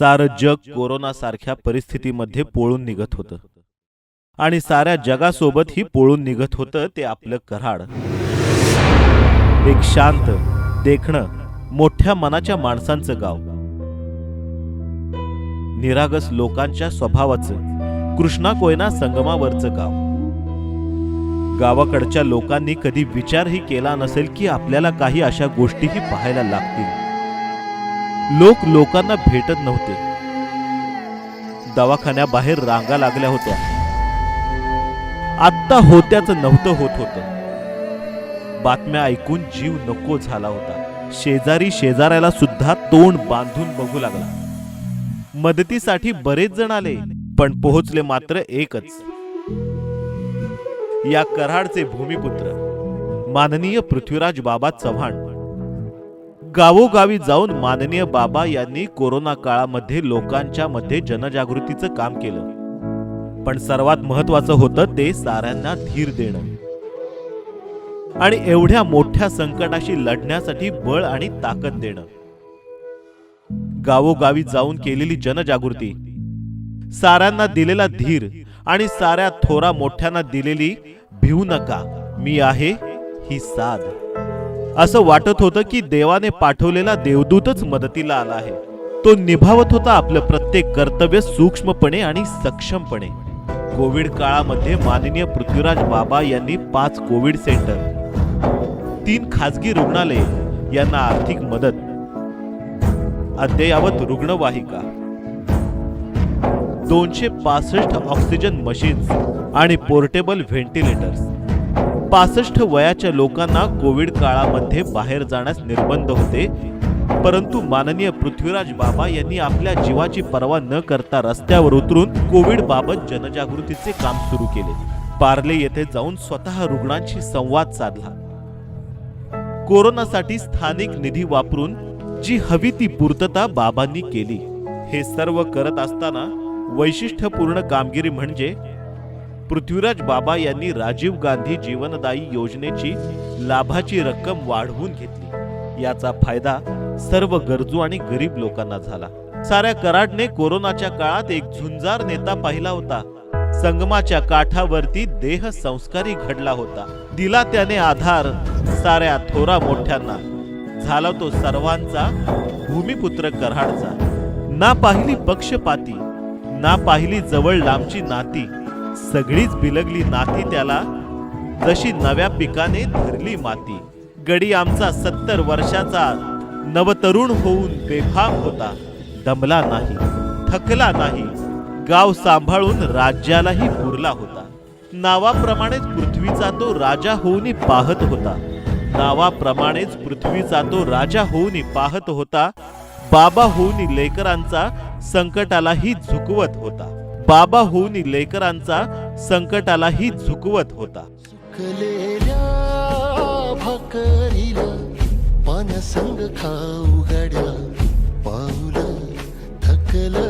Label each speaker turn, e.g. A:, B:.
A: सारं जग कोरोना सारख्या परिस्थितीमध्ये पोळून निघत होतं. आणि साऱ्या जगासोबत ही पोळून निघत होतं ते आपलं कराड. एक शांत देखणं मोठ्या मनाच्या माणसांचं गाव. निरागस लोकांच्या स्वभावाचं कृष्णा कोयना संगमावरचं गाव. गावाकडच्या लोकांनी कधी विचारही केला नसेल की आपल्याला काही अशा गोष्टीही पाहायला लागतील. लोक लोकांना भेटत नव्हते. दवाखान्याबाहेर रांगा लागल्या होत्या. आत्ता होत्याच नव्हतं होत होतं. बातम्या ऐकून जीव नको झाला होता. शेजारी शेजाऱ्याला सुद्धा तोंड बांधून बघू लागला. मदतीसाठी बरेच जण आले पण पोहोचले मात्र एकच. या कराडचे भूमिपुत्र माननीय पृथ्वीराज बाबा चव्हाण. गावोगावी जाऊन माननीय बाबा यांनी कोरोना काळामध्ये लोकांच्या मध्ये जनजागृतीचं काम केलं. पण सर्वात महत्वाचं होतं ते साऱ्यांना धीर देणं. आणि एवढ्या मोठ्या संकटाशी लढण्यासाठी बळ आणि ताकद देणं. गावोगावी जाऊन केलेली जनजागृती. साऱ्यांना दिलेला धीर आणि साऱ्या थोरा मोठ्यांना दिलेली भिवू नका मी आहे ही साध. असं वाटत होतं की देवाने पाठवलेला देवदूतच मदतीला आला आहे. तो निभावत होता आपलं प्रत्येक कर्तव्य सूक्ष्मपणे आणि सक्षमपणे. कोविड काळामध्ये माननीय पृथ्वीराज बाबा यांनी पाच कोविड सेंटर तीन खासगी रुग्णालये यांना आर्थिक मदत अद्ययावत रुग्णवाहिका दोनशे पासष्ट ऑक्सिजन मशीन्स आणि पोर्टेबल व्हेंटिलेटर्स. पासष्ट वयाच्या लोकांना कोविड काळामध्ये बाहेर जाण्यास निर्बंध होते. परंतु माननीय पृथ्वीराज बाबा यांनी आपल्या जीवाची पर्वा न करता रस्त्यावर उतरून कोविड बाबत जनजागृतीचे काम सुरू केले. पार्ले येथे जाऊन स्वतः रुग्णांशी संवाद साधला. कोरोनासाठी स्थानिक निधी वापरून जी हवी ती पूर्तता बाबांनी केली. हे सर्व करत असताना वैशिष्ट्यपूर्ण कामगिरी म्हणजे पृथ्वीराज बाबा यांनी राजीव गांधी जीवनदायी योजनेची लाभाची रक्कम वाढवून घेतली. याचा फायदा सर्व गरजू आणि गरीब लोकांना झाला. साऱ्या कराडने कोरोनाच्या काळात एक झुंजार नेता पाहिला होता. संगमाच्या काठावरती देह संस्कारी घडला होता. दिला त्याने आधार. साऱ्या थोरा मोठ्यांना. झाला तो सर्वांचा भूमिपुत्र कराडचा. ना पाहिली पक्षपाती ना पाहिली जवळ लांबची नाती. सगळीच बिलगली नाती त्याला जशी नव्या पिकाने धरली माती. गडी आमचा सत्तर वर्षाचा नवतरुण होऊन बेफाम होता. दमला नाही थकला नाही गाव सांभाळून राज्यालाही पुरला होता. नावाप्रमाणेच पृथ्वीचा तो राजा होऊन पाहत होता. नावाप्रमाणेच पृथ्वीचा तो राजा होऊन पाहत होता. बाबा होऊन लेकरांचा संकटालाही झुकवत होता. बाबा होऊन लेकरांचा संकटालाही झुकवत होता.
B: पान संग खाऊ गड्या पाऊल थकलं